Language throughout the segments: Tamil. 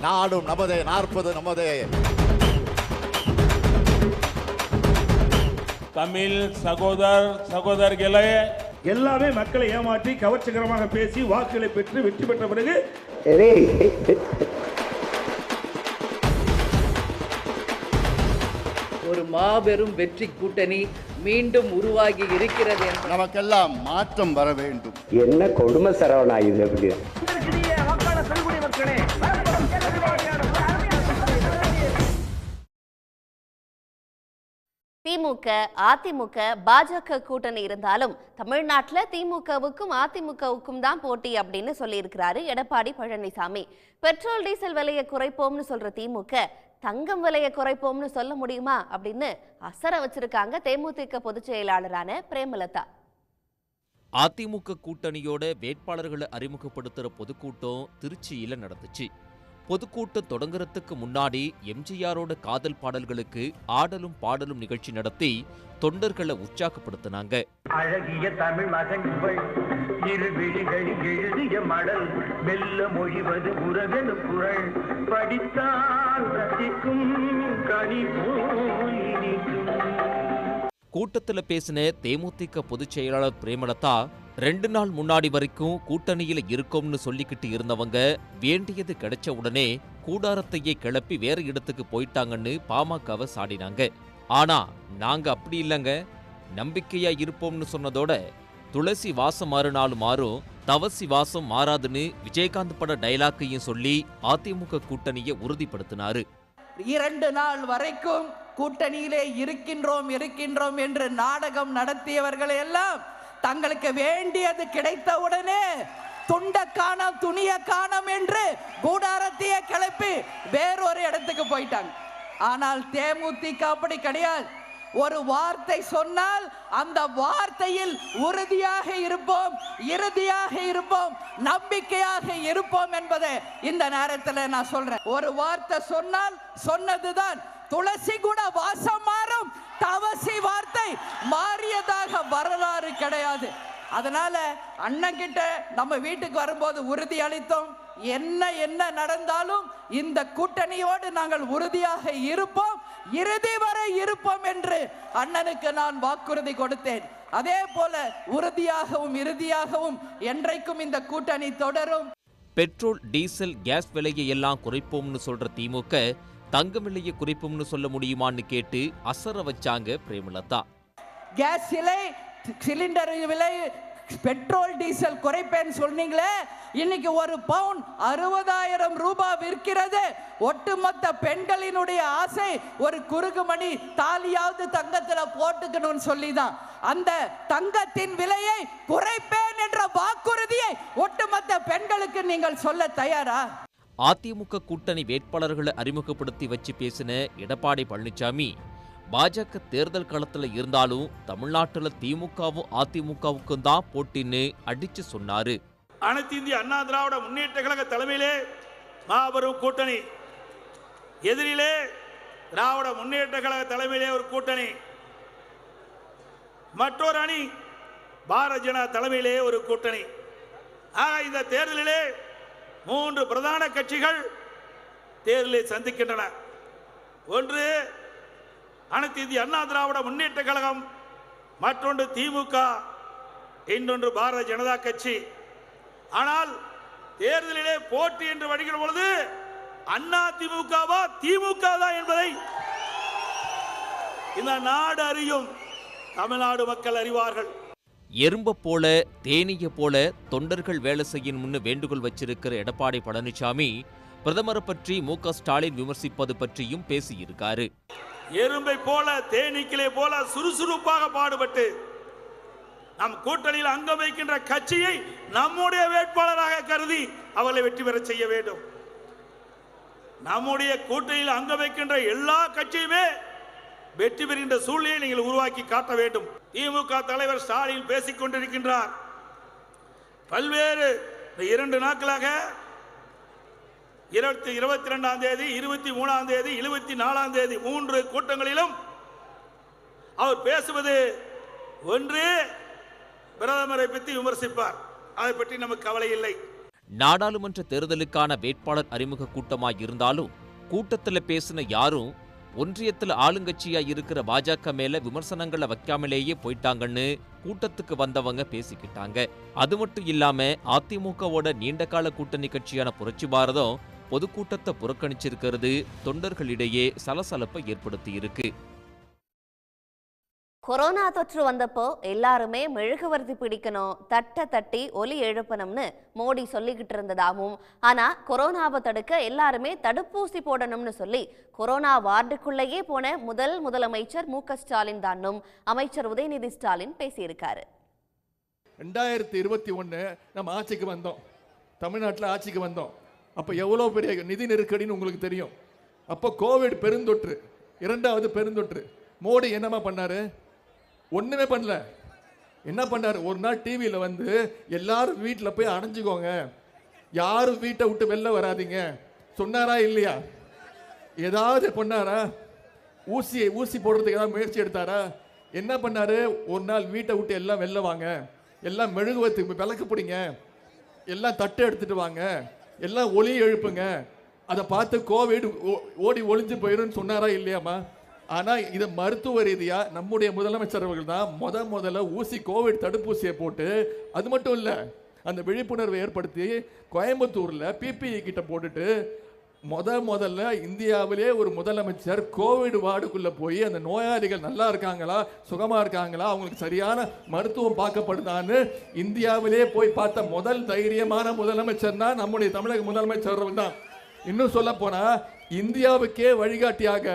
நாடும் நமதே நாற்பது நமதே. தமிழ் சகோதர் சகோதரிகளே. எல்லாமே மக்களை ஏமாற்றி கவர்ச்சிகரமாக பேசி வாக்குகளை பெற்று வெற்றி பெற்ற பிறகு மாபெரும் வெற்றி கூட்டணி மீண்டும் உருவாகி இருக்கிறது என்று நமக்கெல்லாம் மாற்றம் வர வேண்டும். என்ன கொடுமை சரவணா இது திமுக அதிமுக பாஜக கூட்டணி இருந்தாலும் தமிழ்நாட்டுல திமுகவுக்கும் அதிமுகவுக்கும் தான் போட்டி அப்படின்னு சொல்லியிருக்கிறாரு எடப்பாடி பழனிசாமி. பெட்ரோல் டீசல் விலையை குறைப்போம்னு சொல்ற திமுக தங்கம் விலையை குறைப்போம்னு சொல்ல முடியுமா அப்படின்னு அசர வச்சிருக்காங்க தேமுதிக பொதுச் செயலாளரான பிரேமலதா. அதிமுக கூட்டணியோட வேட்பாளர்களை அறிமுகப்படுத்துற பொதுக்கூட்டம் திருச்சியில நடந்துச்சு. பொதுக்கூட்டம் தொடங்குறதுக்கு முன்னாடி எம்ஜிஆரோட காதல் பாடல்களுக்கு ஆடலும் பாடலும் நிகழ்ச்சி நடத்தி தொண்டர்களை உற்சாகப்படுத்தினாங்க. அழகிய தமிழ் மகன்கள் இரு எழுதிய மடல் மெல்ல மொழிவது உறவெனு குரல். படித்தால் ரசிக்கும் கனி கூட்டத்துல பேசின தேமுதிக பொதுச் செயலாளர் பிரேமலதா ரெண்டு நாள் முன்னாடி வரைக்கும் கூட்டணியில இருக்கோம்னு சொல்லிக்கிட்டு இருந்தவங்க வேண்டியது கிடைச்ச உடனே கூடாரத்தையே கிளப்பி வேற இடத்துக்கு போயிட்டாங்கன்னு பாமகவை சாடினாங்க. ஆனா நாங்க அப்படி இல்லைங்க. நம்பிக்கையா இருப்போம்னு சொன்னதோட துளசி வாசம் மாறினாலும் மாறும் தவசி வாசம் மாறாதுன்னு விஜயகாந்த் பட டைலாக்கையும் சொல்லி அதிமுக கூட்டணியை உறுதிப்படுத்தினாரு. இரண்டு நாள் வரைக்கும் கூட்டணியிலே இருக்கின்றோம் இருக்கின்றோம் என்று நாடகம் நடத்தியவர்கள் எல்லாம் தங்களுக்கு வேண்டியது கிடைத்தவுடனே துண்ட காணம் துணிய காணம் என்று கூடாரத்தையே கிளப்பி வேறொரு இடத்துக்கு போயிட்டாங்க. ஆனால் தேமுதிக அப்படி கிடையாது. ஒரு வார்த்தை சொன்னால் அந்த வார்த்தையில் உறுதியாக இருப்போம் இறுதியாக இருப்போம் நம்பிக்கையாக இருப்போம் என்பதை இந்த நேரத்தில் நான் சொல்றேன். ஒரு வார்த்தை சொன்னால் சொன்னதுதான். துளசி கூட வாசம் மாறும் தவசி வார்த்தை மாறியதாக வரலாறு கிடையாது. அதனால அண்ணன் கிட்ட நம்ம வீட்டுக்கு வரும்போது உறுதி அளித்தோம். என்ன என்ன நடந்தாலும் இந்த கூட்டணியோடு நாங்கள் உறுதியாக இருப்போம். இறுதி வரை இருப்போம் என்று அண்ணனுக்கு நான் வாக்குறுதி கொடுத்தேன். அதே போல உறுதியாகவும் இறுதியாகவும் என்றைக்கும் இந்த கூட்டணி தொடரும். பெட்ரோல் டீசல் கேஸ் விலையை எல்லாம் குறைப்போம்னு சொல்ற திமுக தங்கமில்லைய விலையை சொல்ல முடியுமான்னு கேட்டு அசர வச்சாங்க பிரேமலதா. கேஸ் விலை சிலிண்டர் விலை பெட்ரோல் டீசல் குறைப்பேன்னு சொன்னீங்களே இன்னைக்கு ஒரு பவுன் அறுபதாயிரம் ரூபாய் விற்கிறது. ஒட்டுமொத்த பெண்களினுடைய ஆசை ஒரு குறுகுமணி தாலியாவது தங்கத்துல போட்டுக்கணும்னு சொல்லிதான். அந்த தங்கத்தின் விலையை குறைப்பேன் என்ற வாக்குறுதியை ஒட்டுமொத்த பெண்களுக்கு நீங்கள் சொல்ல தயாரா? அதிமுக கூட்டணி வேட்பாளர்களை அறிமுகப்படுத்தி வச்சு பேசின எடப்பாடி பழனிசாமி பாஜக தேர்தல் களத்தில் இருந்தாலும் தமிழ்நாட்டில் திமுகவும் அதிமுகவுக்கும் தான் போட்டின்னு அடிச்சு சொன்னாரு. அனைத்து இந்திய அண்ணா திராவிட முன்னேற்ற கழக தலைமையிலே மாபெரும் கூட்டணி. எதிரிலே திராவிட முன்னேற்ற கழக தலைமையிலே ஒரு கூட்டணி. மற்றொரு அணி பாரதிய ஜனதா தலைமையிலே ஒரு கூட்டணி. ஆக இந்த தேர்தலிலே மூன்று பிரதான கட்சிகள் தேர்தலை சந்திக்கின்றன. ஒன்று அனைத்து இந்திய அண்ணா திராவிட முன்னேற்ற கழகம் மற்றொன்று திமுக இன்னொன்று பாரதிய ஜனதா கட்சி. ஆனால் தேர்தலிலே போட்டி என்று வருகிற பொழுது அண்ணா திமுகவா திமுக தான் என்பதை இந்த நாடு அறியும். தமிழ்நாடு மக்கள் அறிவார்கள். எறும்ப போல தேனீய போல தொண்டர்கள் வேலை செய்யணும்னு வேண்டுகோள் வச்சிருக்கிற எடப்பாடி பழனிசாமி பிரதமரை பற்றி மு க ஸ்டாலின் விமர்சிப்பது பற்றியும் பேசியிருக்காரு. எறும்பை போல தேனீக்களை போல சுறுசுறுப்பாக பாடுபட்டு நம் கூட்டணியில் அங்கம் வைக்கின்ற கட்சியை நம்முடைய வேட்பாளராக கருதி அவர்களை வெற்றி பெறச் செய்ய வேண்டும். நம்முடைய கூட்டணியில் அங்கம் வைக்கின்ற எல்லா கட்சியுமே வெற்றி பெறுகின்ற சூழ்நிலையை நீங்கள் உருவாக்கி காட்ட வேண்டும். திமுக தலைவர் ஸ்டாலின் பேசிக் கொண்டிருக்கின்றார். பல்வேறு இரண்டு நாட்களாக இருபத்தி இருபத்தி ரெண்டாம் தேதி இருபத்தி மூணாம் தேதி இருபத்தி நாலாம் தேதி மூன்று கூட்டங்களிலும் அவர் பேசுவது ஒன்று பிரதமரை பற்றி விமர்சிப்பார். அதை பற்றி நமக்கு கவலை இல்லை. நாடாளுமன்ற தேர்தலுக்கான வேட்பாளர் அறிமுக கூட்டமாக இருந்தாலும் கூட்டத்தில் பேசின யாரும் ஒன்றியத்துல ஆளுங்கட்சியா இருக்கிற பாஜக மேல விமர்சனங்களை வைக்காமலேயே போயிட்டாங்கன்னு கூட்டத்துக்கு வந்தவங்க பேசிக்கிட்டாங்க. அது மட்டும் இல்லாம அதிமுகவோட நீண்டகால கூட்டணி கட்சியான புரட்சி பாரதம் பொதுக்கூட்டத்தை புறக்கணிச்சிருக்கிறது தொண்டர்களிடையே சலசலப்பை ஏற்படுத்தி இருக்கு கொரோனா தொற்று வந்தப்போ எல்லாருமே மெழுகுவர்த்தி பிடிக்கணும் தட்டை தட்டி ஒலி எழுப்பணும்னு மோடி சொல்லிக்கிட்டு இருந்ததாகவும் ஆனால் கொரோனாவை தடுக்க எல்லாருமே தடுப்பூசி போடணும்னு சொல்லி கொரோனா வார்டுக்குள்ளேயே போன முதல் முதலமைச்சர் மு க ஸ்டாலின் தானும் அமைச்சர் உதயநிதி ஸ்டாலின் பேசியிருக்காரு. ரெண்டாயிரத்தி இருபத்தி ஒன்று நம்ம ஆட்சிக்கு வந்தோம். தமிழ்நாட்டில் ஆட்சிக்கு வந்தோம். அப்போ எவ்வளோ பெரிய நிதி நெருக்கடின்னு உங்களுக்கு தெரியும். அப்போ கோவிட் பெருந்தொற்று இரண்டாவது பெருந்தொற்று. மோடி என்னமா பண்ணாரு? ஒன்றுமே பண்ணல. என்ன பண்ணாரு? ஒரு நாள் டிவியில் வந்து எல்லாரும் வீட்டில் போய் அணைஞ்சிக்கோங்க. யாரும் வீட்டை விட்டு வெளில வராதீங்க. சொன்னாரா இல்லையா? ஏதாவது பண்ணாரா? ஊசி ஊசி போடுறதுக்கு ஏதாவது முயற்சி எடுத்தாரா? என்ன பண்ணார்? ஒரு நாள் வீட்டை விட்டு எல்லாம் வெளில வாங்க. எல்லாம் மெழுகுவத்துக்கு விளக்கு பிடிங்க. எல்லாம் தட்டு எடுத்துட்டு வாங்க. எல்லாம் ஒளி எழுப்புங்க. அதை பார்த்து கோவிட் ஓ- ஓடி ஒளிஞ்சு போயிடும்னு சொன்னாரா இல்லையாம்மா? ஆனால் இது மருத்துவ ரீதியாக நம்முடைய முதலமைச்சர் அவர்கள் தான் முத முதல்ல ஊசி கோவிட் தடுப்பூசியை போட்டு அது மட்டும் இல்லை அந்த விழிப்புணர்வை ஏற்படுத்தி கோயம்புத்தூரில் பிபிஇ கிட்ட போட்டுட்டு முத முதல்ல இந்தியாவிலே ஒரு முதலமைச்சர் கோவிட் வார்டுக்குள்ளே போய் அந்த நோயாளிகள் நல்லா இருக்காங்களா சுகமாக இருக்காங்களா அவங்களுக்கு சரியான மருத்துவம் பார்க்கப்படுதான்னு இந்தியாவிலே போய் பார்த்த முதல் தைரியமான முதலமைச்சர் தான் நம்முடைய தமிழக முதலமைச்சர் தான் இன்னும் சொல்ல போனால் இந்தியாவுக்கே வழிகாட்டியாக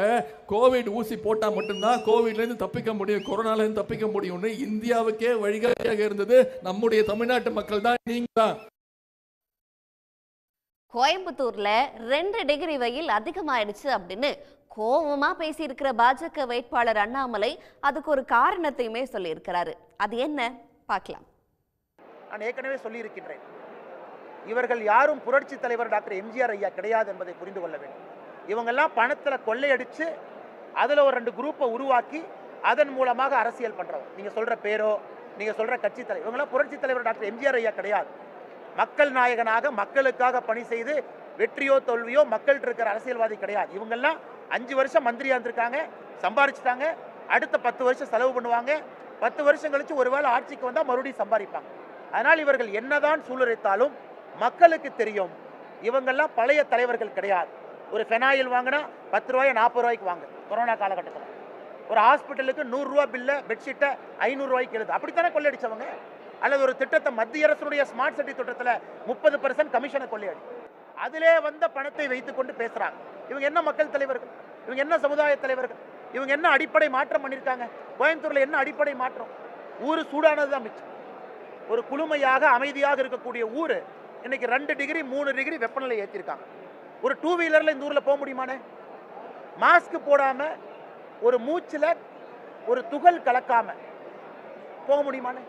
கோவிட் ஊசி போட்டா மட்டும்தான் கோவிட்ல இருந்து தப்பிக்க முடியும் கொரோனால இருந்து தப்பிக்க முடியும்னு இந்தியாவுக்கே வழிகாட்டியாக இருந்தது நம்முடைய தமிழ்நாட்டு மக்கள் தான் நீங்க தான். கோயம்புத்தூர்ல ரெண்டு டிகிரி வெயில் அதிகமாயிடுச்சு அப்படின்னு கோவமா பேசியிருக்கிற பாஜக வேட்பாளர் அண்ணாமலை அதுக்கு ஒரு காரணத்தையுமே சொல்லியிருக்கிறாரு. அது என்ன? பார்க்கலாம். நான் ஏற்கனவே சொல்லியிருக்கின்றேன். இவர்கள் யாரும் புரட்சி தலைவர் டாக்டர் எம்ஜிஆர் ஐயா கிடையாது என்பதை புரிந்து கொள்ள வேண்டும். இவங்கெல்லாம் பணத்தில் கொள்ளையடித்து அதில் ஒரு ரெண்டு குரூப்பை உருவாக்கி அதன் மூலமாக அரசியல் பண்ணுறவங்க நீங்கள் சொல்கிற பேரோ நீங்கள் சொல்கிற கட்சி தலைவர் இவங்கெல்லாம் புரட்சி தலைவர் டாக்டர் எம்ஜிஆர் ஐயா கிடையாது. மக்கள் நாயகனாக மக்களுக்காக பணி செய்து வெற்றியோ தோல்வியோ மக்கள்கிட்ட இருக்கிற அரசியல்வாதி கிடையாது. இவங்கெல்லாம் அஞ்சு வருஷம் மந்திரியாக இருந்திருக்காங்க சம்பாரிச்சிட்டாங்க அடுத்த பத்து வருஷம் செலவு பண்ணுவாங்க. பத்து வருஷம் கழிச்சு ஒருவேளை ஆட்சிக்கு வந்தால் மறுபடியும் சம்பாதிப்பாங்க. அதனால் இவர்கள் என்னதான் சூழ்நிலைத்தாலும் மக்களுக்கு தெரியும் இவங்கெல்லாம் பழைய தலைவர்கள் கிடையாது. ஒரு ஃபெனாயில் வாங்கினா பத்து ரூபாய் நாற்பது ரூபாய்க்கு வாங்க. கொரோனா காலகட்டத்தில். ஒரு ஹாஸ்பிட்டலுக்கு நூறுரூவா பில்லை பெட்ஷீட்டை ஐநூறுரூவாய்க்கு எழுது. அப்படித்தானே கொள்ளையடிச்சவங்க? அல்லது ஒரு திட்டத்தை மத்திய அரசுடைய ஸ்மார்ட் சிட்டி திட்டத்தில் முப்பது பர்சன்ட் கமிஷனை கொள்ளையடி. அதிலே வந்த பணத்தை வைத்துக்கொண்டு பேசுகிறாங்க இவங்க என்ன மக்கள் தலைவர்கள்? இவங்க என்ன சமுதாய தலைவர்கள்? இவங்க என்ன அடிப்படை மாற்றம் பண்ணியிருக்காங்க கோயம்புத்தூரில் என்ன அடிப்படை மாற்றம்? ஊர் சூடானது தான் மிச்சம். ஒரு குளுமையாக அமைதியாக இருக்கக்கூடிய ஊர் இன்னைக்கு ரெண்டு டிகிரி மூணு டிகிரி வெப்பநிலை ஏற்றிருக்காங்க ஒரு டூ வீலரில் இந்த ஊரில் போக முடியுமானே? மாஸ்க் போடாமல் ஒரு மூச்சில் ஒரு துகள் கலக்காமல் போக முடியுமானே?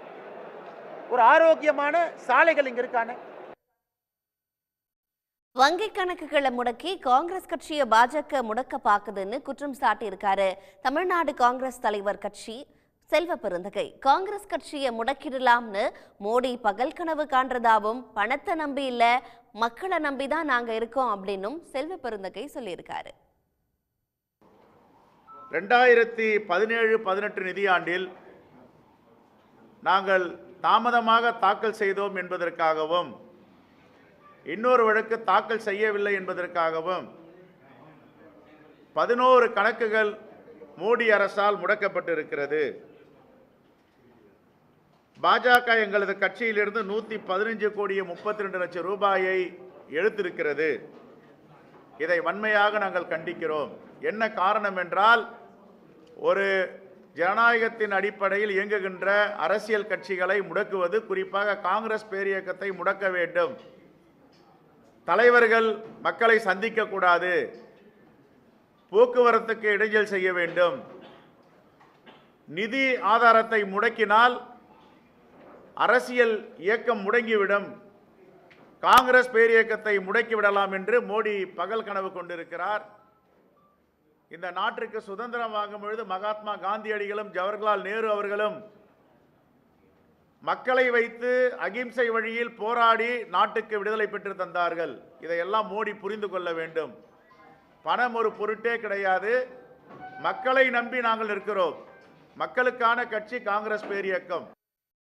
ஒரு ஆரோக்கியமான சாலைகள் இங்க இருக்கானே? வங்கி கணக்குகளை முடக்கி காங்கிரஸ் கட்சியை பாஜக முடக்க பாக்குதுன்னு குற்றம் சாட்டியிருக்காரு தமிழ்நாடு காங்கிரஸ் தலைவர் கட்சி. செல்வ பெருந்தகை. காங்கிரஸ் கட்சியை முடக்கிடலாம்னு மோடி பகல் கனவு காண்றதாவும் பணத்தை நம்பி இல்ல மக்களை நம்பி தான் நாங்க இருக்கோம் அப்படின்னும் செல்வ பெருந்தகை சொல்லியிருக்காரு. ரெண்டாயிரத்தி பதினேழு பதினெட்டு நிதியாண்டில் நாங்கள் தாமதமாக தாக்கல் செய்தோம் என்பதற்காகவும் இன்னொரு வழக்கு தாக்கல் செய்யவில்லை என்பதற்காகவும் பதினோரு கணக்குகள் மோடி அரசால் முடக்கப்பட்டிருக்கிறது. பாஜக எங்களது கட்சியிலிருந்து நூற்றி பதினஞ்சு கோடியே முப்பத்தி ரெண்டு லட்சம் ரூபாயை எடுத்திருக்கிறது. இதை வன்மையாக நாங்கள் கண்டிக்கிறோம். என்ன காரணம் என்றால் ஒரு ஜனநாயகத்தின் அடிப்படையில் இயங்குகின்ற அரசியல் கட்சிகளை முடக்குவது குறிப்பாக காங்கிரஸ் பேரியக்கத்தை முடக்க வேண்டும். தலைவர்கள் மக்களை சந்திக்கக்கூடாது. போக்குவரத்துக்கு இடைஞ்சல் செய்ய வேண்டும். நிதி ஆதாரத்தை முடக்கினால் அரசியல் இயக்கம் முடங்கிவிடும். காங்கிரஸ் பேரியக்கத்தை முடக்கிவிடலாம் என்று மோடி பகல் கனவு கொண்டிருக்கிறார். இந்த நாட்டிற்கு சுதந்திரம் வாங்கும் பொழுது மகாத்மா காந்தியடிகளும் ஜவஹர்லால் நேரு அவர்களும் மக்களை வைத்து அகிம்சை வழியில் போராடி நாட்டுக்கு விடுதலை பெற்று தந்தார்கள். இதையெல்லாம் மோடி புரிந்து கொள்ள வேண்டும். பணம் ஒரு பொருட்டே கிடையாது. மக்களை நம்பி நாங்கள் இருக்கிறோம். மக்களுக்கான கட்சி காங்கிரஸ் பேரியக்கம்.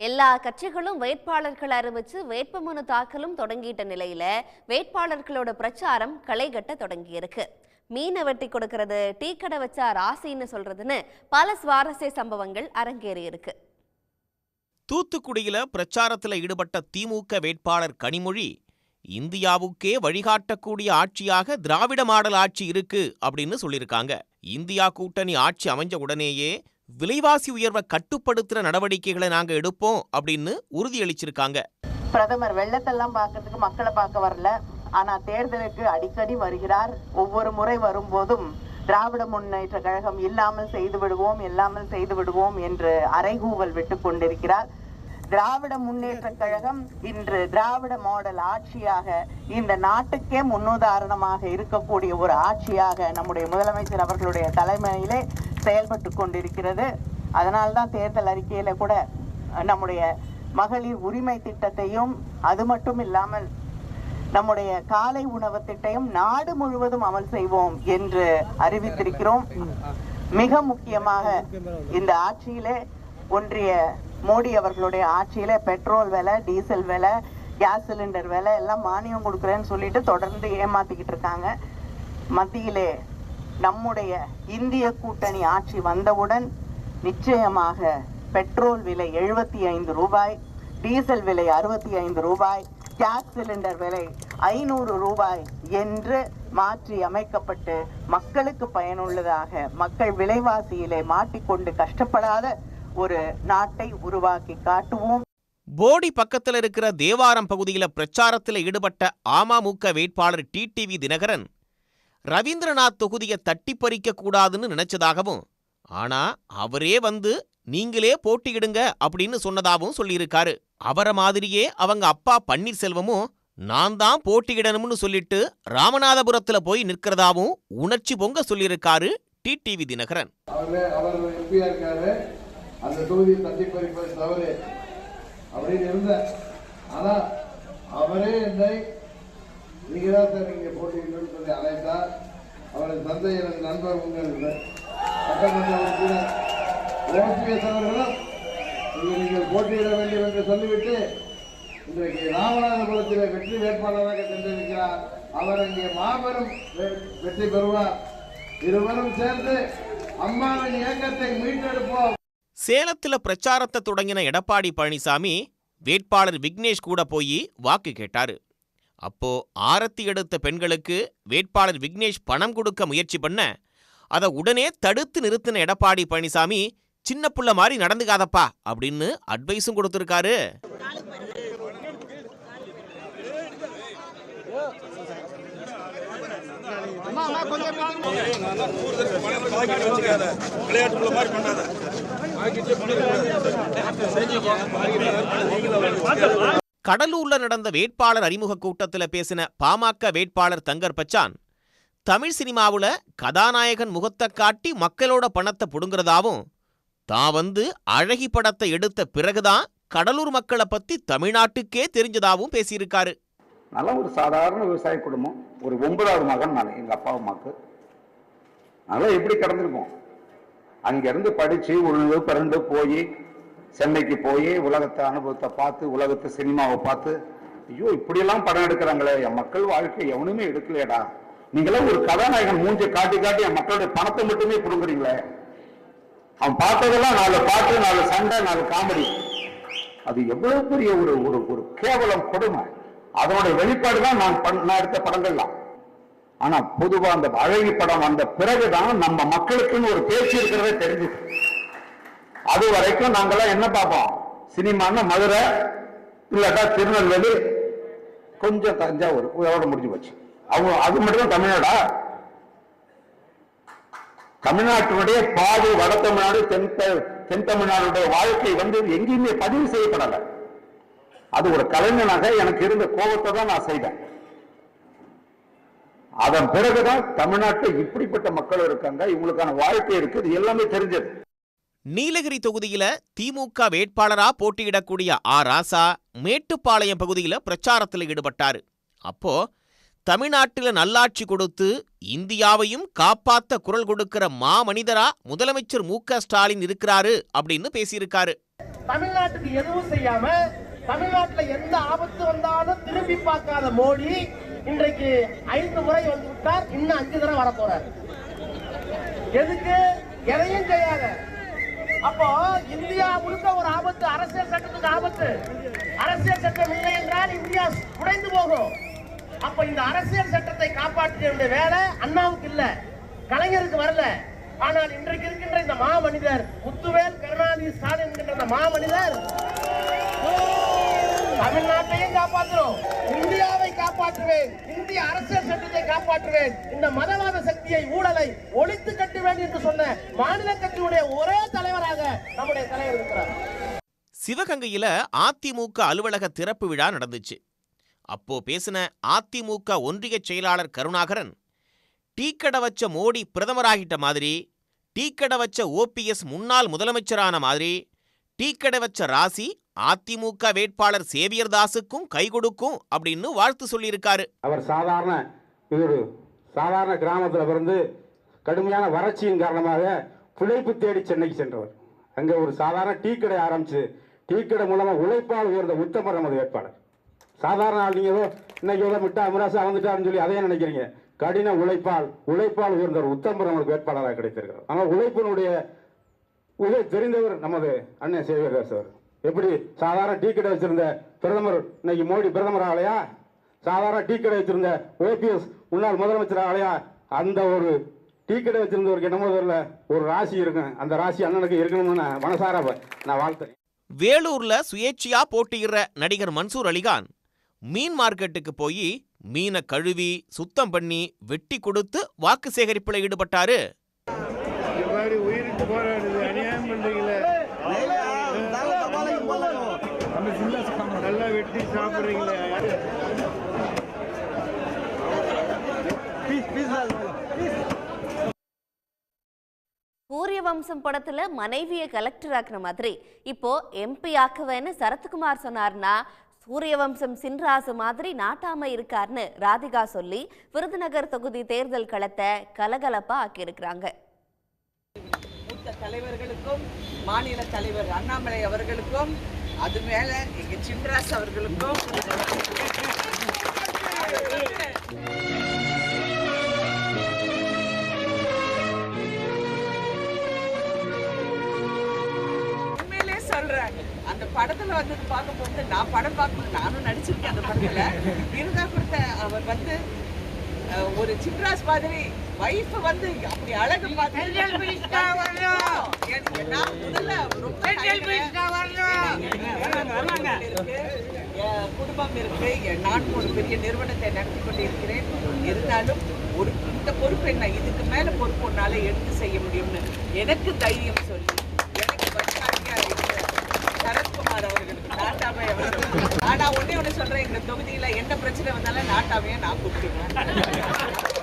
எல்லா கட்சிகளும் வேட்பாளர்கள் அறிவிச்சு வேட்புமனு தாக்கலும் தொடங்கிட்ட நிலையில வேட்பாளர்களோட பிரச்சாரம் களை கட்ட தொடங்கியிருக்கு. மீனை வெட்டி கொடுக்கறது டீ கடை வச்சா ராசின்னு சொல்றதுன்னு பல சுவாரஸ்ய சம்பவங்கள் அரங்கேறி இருக்கு தூத்துக்குடியில பிரச்சாரத்தில் ஈடுபட்ட திமுக வேட்பாளர் கனிமொழி இந்தியாவுக்கே வழிகாட்டக்கூடிய ஆட்சியாக திராவிட மாடல் ஆட்சி இருக்கு அப்படின்னு சொல்லியிருக்காங்க. இந்தியா கூட்டணி ஆட்சி அமைஞ்ச உடனேயே விலைவாசி உயர்வை கட்டுப்படுத்துற நடவடிக்கைகளை நாங்க எடுப்போம் அப்படின்னு உறுதியளிச்சிருக்காங்க. பிரதமர் வெள்ளத்தெல்லாம் பார்க்கறதுக்கு மக்களை பார்க்க வரல. ஆனா தேர்தலுக்கு அடிக்கடி வருகிறார். ஒவ்வொரு முறை வரும்போதும் திராவிட முன்னேற்ற கழகம் இல்லாமல் செய்து விடுவோம் இல்லாமல் செய்து விடுவோம் என்று அறைகூவல் விட்டு கொண்டிருக்கிறார். திராவிட முன்னேற்ற கழகம் இன்று திராவிட மாடல் ஆட்சியாக இந்த நாட்டுக்கே முன்னுதாரணமாக இருக்கக்கூடிய ஒரு ஆட்சியாக நம்முடைய முதலமைச்சர் அவர்களுடைய தலைமையிலே செயல்பட்டு கொண்டிருக்கிறது அதனால்தான் தேர்தல் அறிக்கையில் கூட நம்முடைய மகளிர் உரிமை திட்டத்தையும் அது மட்டும் இல்லாமல் நம்முடைய காலை உணவு திட்டையும் நாடு முழுவதும் அமல் செய்வோம் என்று அறிவித்திருக்கிறோம். மிக முக்கியமாக இந்த ஆட்சியிலே ஒன்றிய மோடி அவர்களுடைய ஆட்சியில பெட்ரோல் விலை டீசல் விலை கேஸ் சிலிண்டர் விலை எல்லாம் மானியம் கொடுக்குறேன்னு சொல்லிட்டு தொடர்ந்து ஏமாத்திக்கிட்டு இருக்காங்க. மத்தியிலே நம்முடைய இந்திய கூட்டணி ஆட்சி வந்தவுடன் நிச்சயமாக பெட்ரோல் விலை எழுபத்தி ஐந்து ரூபாய் டீசல் விலை அறுபத்தி ஐந்து ரூபாய் கேஸ் சிலிண்டர் விலை ஐநூறு ரூபாய் என்று மாற்றி அமைக்கப்பட்டு மக்களுக்கு பயனுள்ளதாக மக்கள் விலைவாசியிலே மாட்டிக்கொண்டு கஷ்டப்படாத ஒரு நாட்டை உருவாக்கி காட்டுவோம். போடி பக்கத்தில் இருக்கிற தேவாரம் பகுதியில் பிரச்சாரத்தில் ஈடுபட்ட அமமுக வேட்பாளர் டிடிவி தினகரன் ரவீந்திரநாத் தொகுதியை தட்டி பறிக்க கூடாதுன்னு நினைச்சதாகவும் ஆனா அவரே வந்து நீங்களே போட்டியிடுங்க அப்படின்னு சொன்னதாகவும் சொல்லியிருக்காரு. அவரை மாதிரியே அவங்க அப்பா பன்னீர்செல்வமும் நான் தான் போட்டியிடணும்னு சொல்லிட்டு ராமநாதபுரத்துல போய் நிற்கிறதாவும் உணர்ச்சி பொங்க சொல்லியிருக்காரு டிடிவி தினகரன். அந்த தொகுதியை தட்டி பறிப்பது தவறு அப்படின்னு ஆனா அவரே என்னை நீங்க தான் சார் நீங்க போட்டீங்கன்னு சொல்லி அழைத்தார். அவரது தந்தை எனது நண்பர் உங்கள் சட்டமன்ற உறுப்பினர் ஓபிஎஸ் அவர்களும் இங்கு நீங்கள் போட்டியிட வேண்டும் என்று சொல்லிவிட்டு இன்றைக்கு ராமநாதபுரத்தில் வெற்றி வேட்பாளராக சென்றிருக்கிறார். அவர் அங்கே மாபெரும் வெற்றி பெறுவார். இருவரும் சேர்ந்து அம்மாவின் இயக்கத்தை மீட்டெடுப்போம். சேலத்தில் பிரச்சாரத்தை தொடங்கின எடப்பாடி பழனிசாமி வேட்பாளர் விக்னேஷ் கூட போய் வாக்கு கேட்டாரு. அப்போ ஆரத்தி எடுத்த பெண்களுக்கு வேட்பாளர் விக்னேஷ் பணம் கொடுக்க முயற்சி பண்ண அதை உடனே தடுத்து நிறுத்தின எடப்பாடி பழனிசாமி சின்ன புள்ள மாதிரி நடந்துக்காதப்பா அப்படின்னு அட்வைஸும் கொடுத்திருக்காரு. கடலூர்ல நடந்த வேட்பாளர் அறிமுக கூட்டத்துல பேசின பாமக வேட்பாளர் தங்கர் பச்சான் தமிழ் சினிமாவுல கதாநாயகன் முகத்தை காட்டி மக்களோட பணத்தை புடுங்குறதாவும் தான் வந்து அழகி படத்தை எடுத்த பிறகுதான் கடலூர் மக்களை பத்தி தமிழ்நாட்டுக்கே தெரிஞ்சதாவும் பேசியிருக்காரு. நல்ல ஒரு சாதாரண விவசாய குடும்பம் ஒரு ஒன்பதாவது மகன் நான் எங்க அப்பா அம்மாக்கு. நல்லா எப்படி கடந்திருக்கோம் அங்கிருந்து படிச்சு உழுந்து பிறந்து போய் சென்னைக்கு போய் உலகத்தை அனுபவத்தை பார்த்து உலகத்தை சினிமாவை பார்த்து ஐயோ இப்படியெல்லாம் படம் எடுக்கிறாங்களே என் மக்கள் வாழ்க்கை எவனுமே எடுக்கலையடா. நீங்களாம் ஒரு கதாநாயகன் மூஞ்சை காட்டி காட்டி என் மக்களுடைய பணத்தை மட்டுமே கொடுக்குறீங்களே அவன் பார்த்ததெல்லாம் நாலு பாட்டு நாலு சண்டை நாலு காமெடி. அது எவ்வளவு பெரிய ஒரு ஒரு ஒரு கேவலம் கொடுமை. அதனுடைய வெளிப்பாடு தான் நான் பண்- நான் எடுத்த படங்கள்லாம். ஆனா பொதுவா அந்த அழகி படம் வந்த பிறகுதான் நம்ம மக்களுக்குன்னு ஒரு பேச்சு இருக்கிறதே தெரிஞ்சுது. அது வரைக்கும் நாங்கெல்லாம் என்ன பார்ப்போம்? சினிமான்னா மதுரை இல்லாட்டா திருநெல்வேலி கொஞ்சம் தஞ்சாவூர். இதோட முடிஞ்சு போச்சு. அவங்க அது மட்டும்தான் தமிழ்நாடா? தமிழ்நாட்டினுடைய பாதி வட தமிழ்நாடு தென் த- தென் தமிழ்நாடுடைய வாழ்க்கை வந்து எங்கேயுமே பதிவு செய்யப்படலை. அது ஒரு கலைஞனாக எனக்கு இருந்த கோபத்தை தான் நான் செய்தேன். அதன் பிறகுதான் தமிழ்நாட்டில் இப்படிப்பட்ட மக்கள் இருக்காங்க. இவங்களுக்கான வாழ்க்கை இருக்கு எல்லாமே தெரிஞ்சது. நீலகிரி தொகுதியில திமுக வேட்பாளரா போட்டியிடக்கூடிய ஆ. ராசா மேட்டுப்பாளையம் பகுதியில பிரச்சாரத்தில் ஈடுபட்டாரு. அப்போ தமிழ்நாட்டுல நல்லாட்சி கொடுத்து இந்தியாவையும் காப்பாத்த குரல் கொடுக்கிற மாமனிதரா முதலமைச்சர் மு. க. ஸ்டாலின் இருக்கிறாரு அப்படின்னு பேசியிருக்காரு. தமிழ்நாட்டுக்கு எதுவும் செய்யாம தமிழ்நாட்டுல எந்த ஆபத்து வந்தாலும் திரும்பி பார்க்காத மோடி இன்றைக்கு ஐந்து முறை வந்து விட்டார் இன்னும் அஞ்சு தடவை வர போறார் எதுக்கு? எதையும் செய்யாத. அப்போ இந்தியா முழுக்க ஒரு ஆபத்து அரசியல் சட்டத்துக்கு ஆபத்து. அரசியல் சட்டம் இல்லை என்றால் இந்தியா உடைந்து போகும். அப்ப இந்த அரசியல் சட்டத்தை காப்பாற்ற வேண்டிய வேலை அண்ணாவுக்கு இல்ல கலைஞருக்கு வரல. ஆனால் இன்றைக்கு இருக்கின்ற இந்த மாமனிதர் முத்துவேல் கருணாநிதி ஸ்டாலின் என்கின்ற இந்த மாமனிதர் தமிழ்நாட்டையும் காப்பாற்றுறோம் காப்பாற்றுவேன். இந்திய அரசியல் சட்டத்தை காப்பாற்றுவேன். இந்த மதவாத சக்தியை ஊழலை ஒழித்து கட்டுவேன் என்று சொன்ன மாநில கட்சியுடைய ஒரே தலைவராக நம்முடைய தலைவர் இருக்கிறார். சிவகங்கையில அதிமுக அலுவலக திறப்பு விழா நடந்துச்சு. அப்போ பேசின அதிமுக ஒன்றிய செயலாளர் கருணாகரன் டீ கடை வச்ச மோடி பிரதமராகிட்ட மாதிரி டீ கடை வச்ச ஓபிஎஸ் முன்னாள் முதலமைச்சரான மாதிரி டீ கடை வச்ச ராசி அதிமுக வேட்பாளர் சேவியர் தாஸுக்கும் கை கொடுக்கும் அப்படின்னு வாழ்த்து சொல்லியிருக்காரு. அவர் சாதாரண இது ஒரு சாதாரண கிராமத்தில் பிறந்து கடுமையான வறட்சியின் காரணமாக பிழைப்பு தேடி சென்னைக்கு சென்றவர். அங்கே ஒரு சாதாரண டீ கடை ஆரம்பிச்சு டீ கடை மூலமாக உழைப்பால் உயர்ந்த உத்தமர் நமது வேட்பாளர். சாதாரண ஆள் நீங்கள் ஏதோ இன்னைக்கு ஏதோ மிட்டா மிராசா வந்துட்டாருன்னு சொல்லி அதையே நினைக்கிறீங்க. கடின உழைப்பால் உழைப்பால் உயர்ந்த ஒரு உத்தமர் நமக்கு வேட்பாளராக கிடைத்திருக்கிறார். ஆனால் உழைப்பினுடைய உதவி தெரிந்தவர் நமது அண்ணன் சேவியதாஸ் அவர். எப்படி சாதாரண டீ கடை வச்சிருந்த பிரதமர் இன்னைக்கு மோடி பிரதமர் ஆகலையா சாதாரண டீ கடை வச்சிருந்த ஓபிஎஸ் முன்னாள் முதலமைச்சர் ஆகலையா அந்த ஒரு டீ கடை வச்சிருந்தவருக்கு என்னமோ தெரியல ஒரு ராசி இருக்கும். அந்த ராசி அண்ணனுக்கு இருக்கணும்னு நான் மனசார நான் வாழ்த்துறேன். வேலூர்ல சுயேட்சையா போட்டியிடுற நடிகர் மன்சூர் அலிகான் மீன் மார்க்கெட்டுக்கு போய் மீனை கழுவி சுத்தம் பண்ணி வெட்டி கொடுத்து வாக்கு சேகரிப்புல ஈடுபட்டாரு. நல்லா வெட்டி சாப்பிட்றீங்களே சூரிய வம்சம் படத்துல மனைவியை கலெக்டர் ஆக்குன மாதிரி. இப்போ எம்பி ஆக்குவேன்னு சரத்குமார் சொன்னார்னா சூரிய வம்சம் சின்ராசு மாதிரி நாட்டாம இருக்காருன்னு ராதிகா சொல்லி விருதுநகர் தொகுதி தேர்தல் களத்தை கலகலப்பா ஆக்கியிருக்கிறாங்க. மூத்த தலைவர்களுக்கும் மாநில தலைவர் அண்ணாமலை அவர்களுக்கும் அது மேல எங்க சிம்ராஸ் அவர்களுக்கும். உண்மையிலே சொல்றேன் அந்த படத்துல வந்தது பார்க்கும்போது நான் படம் பார்க்கும்போது நானும் நடிச்சிருக்கேன் அந்த படத்துல. இருந்தா கொடுத்த அவர் வந்து ஒரு சிம்ராஸ் மாதிரி வைஃப் வந்து அப்படி அழகு குடும்பம் இருக்கு. என் நான் ஒரு பெரிய நிறுவனத்தை நடத்தி கொண்டிருக்கிறேன். இருந்தாலும் ஒரு இந்த பொறுப்பு என்ன? இதுக்கு மேல பொறுப்பு உன்னால எடுத்து செய்ய முடியும்னு எனக்கு தைரியம் சொல்லி எனக்கு சரத்குமார் அவர்களுக்கு நாட்டாமை அவர்களுக்கு ஆனா ஒண்ணே ஒண்ணு சொல்றேன். இந்த தொகுதியில என்ன பிரச்சனை வந்தாலும் நாட்டாமையை நான் கூப்பிட்டுருவேன்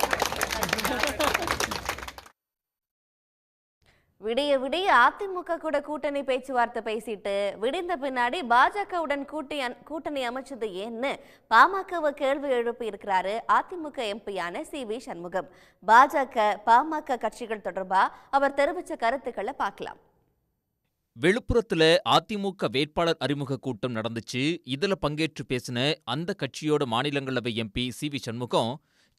விடிய விடிய அதிமுக கூட கூட்டணி பேச்சுவார்த்தை பேசிட்டு விடிந்த பின்னாடி பாஜகவுடன் கூட்டி கூட்டணி அமைச்சது ஏன்னு பாமகவை கேள்வி எழுப்பி இருக்கிறாரு அதிமுக எம்பியான சி வி சண்முகம். பாஜக பாமக கட்சிகள் தொடர்பா? அவர் தெரிவித்த கருத்துக்களை பார்க்கலாம். விழுப்புரத்துல அதிமுக வேட்பாளர் அறிமுக கூட்டம் நடந்துச்சு. இதுல பங்கேற்று பேசின அந்த கட்சியோட மாநிலங்களவை எம்பி சி வி சண்முகம்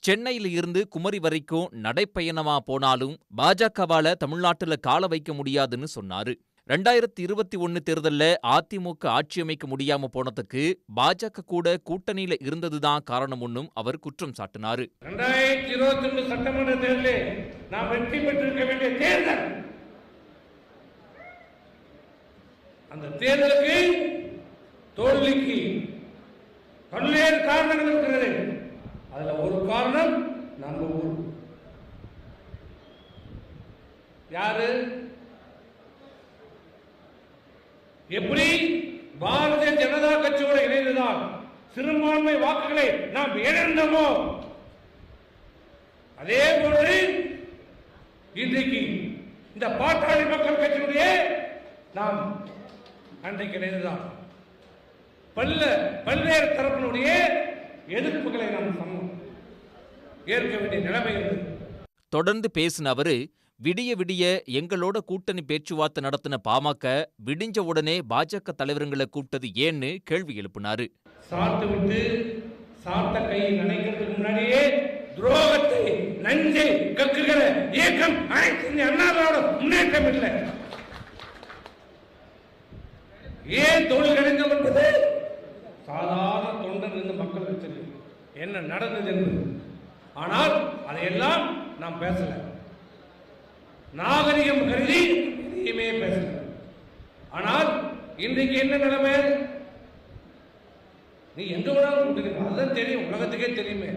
சென்னையில இருந்து குமரி வரைக்கும் நடைப்பயணமா போனாலும் பாஜகவால தமிழ்நாட்டுல கால வைக்க முடியாதுன்னு சொன்னாரு. ரெண்டாயிரத்தி இருபத்தி ஒன்னு தேர்தல்ல அதிமுக ஆட்சி அமைக்க முடியாம போனதுக்கு பாஜக கூட கூட்டணியில இருந்ததுதான் காரணம் ஒன்னும் அவர் குற்றம் சாட்டினாரு. ரெண்டாயிரத்தி இருபத்தி ஒன்று சட்டமன்ற தேர்தலில் நாம் வெற்றி பெற்றிருக்க வேண்டிய தேர்தல். அந்த தேர்தலுக்கு தோல்விக்கு பல்வேறு காரணங்கள் இருக்கிறது. அதுல ஒரு காரணம் நம்ம ஊர். யாரு? எப்படி பாரதிய ஜனதா கட்சியோட இணைந்துதான் சிறுபான்மை வாக்குகளை நாம் இழந்தோமோ அதே போன்று இன்றைக்கு இந்த பாட்டாளி மக்கள் கட்சியுடைய நாம் அன்றைக்கு இணைந்துதான். பல்ல பல்வேறு தரப்பினுடைய எதிர்ப்புகளை நாம் சமம் ஏற்க வேண்டிய நிலைமை இருந்தது தொடர்ந்து பேசின அவரு விடிய விடிய எங்களோட கூட்டணி பேச்சுவார்த்தை நடத்தின பாமக விடிஞ்ச உடனே பாஜக தலைவருங்களை கூப்பிட்டது ஏன்னு கேள்வி எழுப்பினாரு. சாத்து விட்டு சாத்த கையை நினைக்கிறதுக்கு முன்னாடியே துரோகத்தை நஞ்சை கக்குகிற இயக்கம் அனைத்து இந்திய அண்ணா திராவிட முன்னேற்றம் இல்லை. ஏன் அடைந்தோம் என்பது சாதாரண தொண்டன் இருந்து மக்களுக்கு தெரியும் என்ன நடந்தது என்பது. ஆனால் அதையெல்லாம் நாம் பேசல. நாகரிகம் கருதி எதையுமே பேசல. ஆனால் இன்றைக்கு என்ன நிலைமை? நீ எங்க வேணாலும் கூட்டிருக்க அதுதான் தெரியும். உலகத்துக்கே தெரியுமே.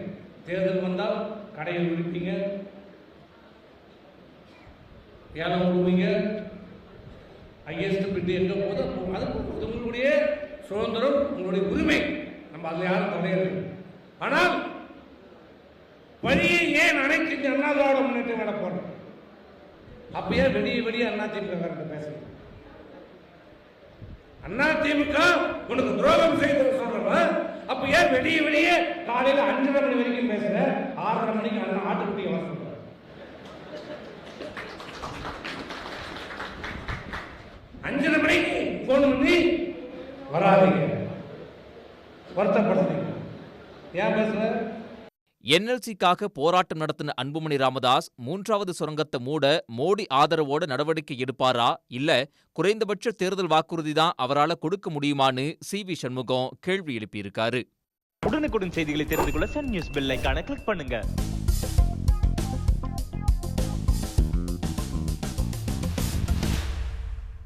தேர்தல் வந்தால் கடையை விடுப்பீங்க ஏலம் விடுவீங்க ஹையஸ்ட் பிட்டு எங்க போதும் அது அது உங்களுடைய சுதந்திரம் உங்களுடைய உரிமை. நம்ம அதில் யாரும் தடையில்லை ஆனால் வழியை ஏன் அனைத்து அண்ணா திராவிட முன்னேற்றம் நட போறோம் அப்ப ஏன் வெடிய வெடிய அண்ணா திமுக காரங்க அண்ணா திமுக உனக்கு துரோகம் செய்து சொல்றவன் அப்ப ஏன் வெடிய வெளியே காலையில அஞ்சரை மணி வரைக்கும் பேசுற? ஆறரை மணிக்கு அண்ணா ஆட்டுக்குட்டியை வர சொல்ற அஞ்சரை மணிக்கு போன் பண்ணி வராதீங்க. வருத்தப்படுறீங்க ஏன் பேசுற? என்எல்சிக்காக போராட்டம் நடத்தின அன்புமணி ராமதாஸ் மூன்றாவது சுரங்கத்தை மூட மோடி ஆதரவோட நடவடிக்கை எடுப்பாரா? இல்ல குறைந்தபட்ச தேர்தல் வாக்குறுதி தான் அவரால கொடுக்க முடியுமான்னு சி வி சண்முகம் கேள்வி எழுப்பியிருக்காரு. உடனுக்குடன் செய்திகளை தெரிந்து கொள்ள சன் நியூஸ் பெல் கிளிக் பண்ணுங்க.